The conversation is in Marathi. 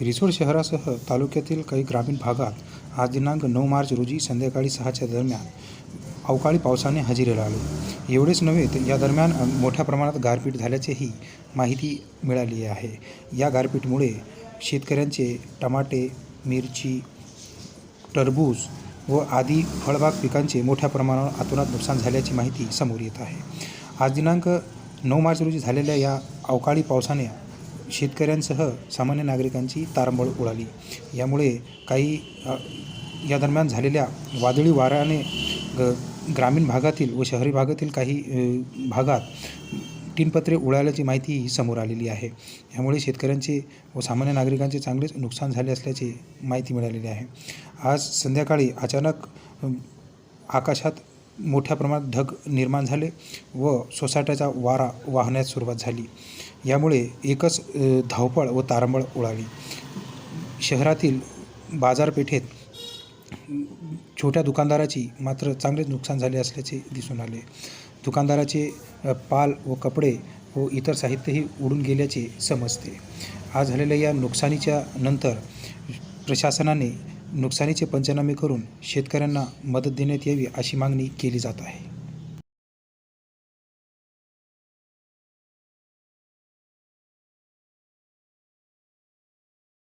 रिसोड शहरासह तालुक्यातील काही ग्रामीण भागात आज दिनांक नऊ मार्च रोजी संध्याकाळी सहाच्या दरम्यान अवकाळी पावसाने हजेरी लावली. एवढेच नव्हे तर या दरम्यान मोठ्या प्रमाणात गारपीट झाल्याचीही माहिती मिळाली आहे. या गारपीटमुळे शेतकऱ्यांचे टमाटे मिरची टरबूज व आदी फळबाग पिकांचे मोठ्या प्रमाणावर आतुरात नुकसान झाल्याची माहिती समोर येत आहे. आज दिनांक नऊ मार्च रोजी झालेल्या या अवकाळी पावसाने शेतकऱ्यांसह सामान्य नागरिकांची तारंबळ उडाली. यामुळे काही या दरम्यान झालेल्या वादळी वाऱ्याने ग ग्रामीण भागातील व शहरी भागातील काही भागात टिनपत्रे उडाल्याची माहितीही समोर आलेली आहे. यामुळे शेतकऱ्यांचे व सामान्य नागरिकांचे चांगलेच नुकसान झाले असल्याची माहिती मिळालेली आहे. आज संध्याकाळी अचानक आकाशात मोठ्या प्रमाणात ढग निर्माण झाले व सोसाट्याचा वारा वाहण्यास सुरुवात झाली. यामुळे एकच धावपळ व तारंबळ उडाली शहरातील बाजारपेठेत छोट्या दुकानदाराची मात्र चांगलेच नुकसान झाले असल्याचे दिसून आले. दुकानदाराचे पाल व कपडे व इतर साहित्यही उडून गेल्याचे समजते. आज झालेल्या या नुकसानीच्या नंतर प्रशासनाने नुकसानीचे पंचनामे करून शेतकऱ्यांना मदत देण्यात यावी अशी मागणी केली जात आहे.